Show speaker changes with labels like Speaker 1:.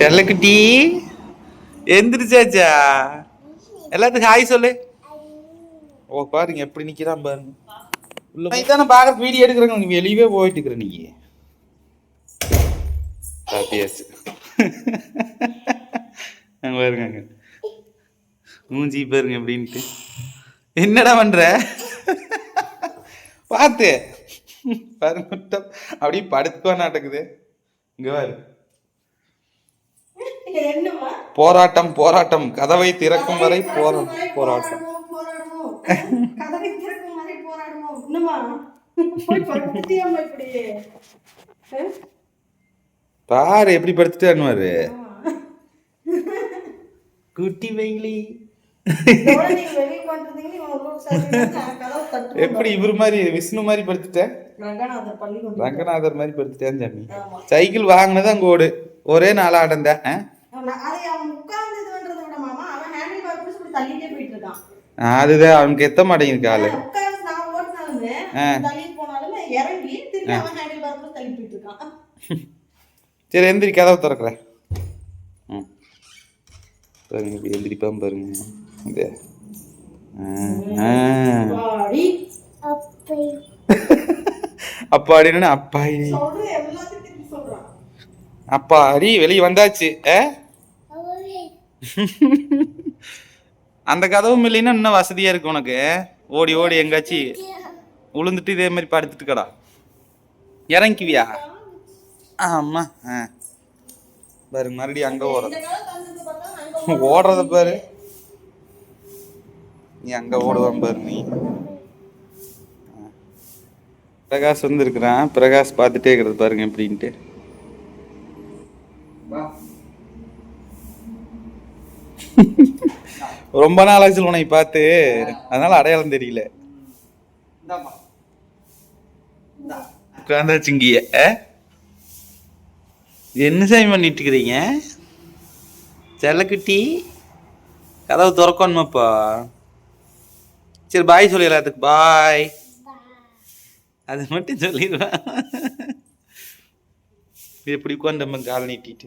Speaker 1: செல்லக்குட்டி எந்திரிச்சாச்சா? எல்லாத்துக்கும் ஹாய் சொல்லு. ஓ பாருங்க எப்படி நிக்கிறான் பாருங்க உள்ள இதானே பாக்குற வீடியோ எடுக்கிறேங்க நீ வெளியவே போயிட்டு இருக்கிற நீ. காப்பியாச்சு அங்க பாருங்க அங்க. மூஞ்சி பாருங்க எப்படின்ட்டு. என்னடா பண்ற? பார்த்து. பாருங்க. அப்படியே படுத்துக்கோ நாட்டக்குது இங்க பாரு. போராட்டம் போராட்டம். கதவை திறக்கும் வரை போரா போராட்டம்.
Speaker 2: கதவை திறக்கும் வரை போராடுவோம்.
Speaker 1: பாரு எப்படி படுத்துட்டான்னு
Speaker 2: ஆமா.
Speaker 1: குட்டி வெயிலி. எப்படி இவரு மாதிரி விஷ்ணு மாதிரி படுத்துட்டேன்
Speaker 2: ரங்கநாதர்
Speaker 1: மாதிரி படுத்துட்டேன் சாமி. சைக்கிள் வாங்கினது அங்க ஓடு. ஒரே நாள் ஆடந்த
Speaker 2: அவன் அதை அவன் உட்கார்ந்து இது பண்றதை விட மாமா, அவன் handle bar பிடிச்சு இப்படி தள்ளிட்டே போயிட்டு இருக்கான்.
Speaker 1: அதுதான் அவனுக்கு எத்த மாட்டேங்குது காலு
Speaker 2: உட்கார்ந்து நான் ஓட்டினாலுமே,
Speaker 1: ஆ.
Speaker 2: தள்ளிட்டு போனாலுமே இறங்கி திருப்பி அவன் handle bar பிடிச்சு தள்ளி போயிட்டு இருக்கான்.
Speaker 1: சரி எந்திரி கதவை திறக்கிறேன் ம் பாருங்க எந்திரிப்பான் பாருங்க ஆ.
Speaker 2: வாடி.
Speaker 1: அப்பாடின்னு அப்பாடி வெளியே வந்தாச்சு ஆ? அந்த கதவும் இல்லைன்னா இன்னும் வசதியா இருக்கு உனக்கு. ஓடி ஓடி எங்காச்சும் உளுந்துட்டு இதே மாதிரி படுத்துட்டு கடா இறங்கிக்குவியா? ஆமா ஆ. பாரு மறுபடியும் அங்க
Speaker 2: ஓடுறது
Speaker 1: ஓடுறத பாரு. நீ அங்க ஓடுவான் பாரு நீ. பிரகாஷ் வந்து இருக்கிறான். பிரகாஷ் பார்த்துட்டே இருக்கிறது பாருங்க எப்படின்ட்டு ரொம்ப நாள் ஆச்சு உன்னை பார்த்து. அதனால அடையாளம் தெரியல. உட்காந்தாச்சு இங்கேயே? என்ன சாமி பண்ணிட்டு இருக்கிறீங்க? செல்லக்குட்டி கதவு திறக்கணுமாப்பா? சரி பாய் சொல்லி எல்லாத்துக்கு பாய் அது மட்டும் சொல்லிடுவேன் எப்படி உட்காந்து நம்ம கால் நீட்டிட்டு?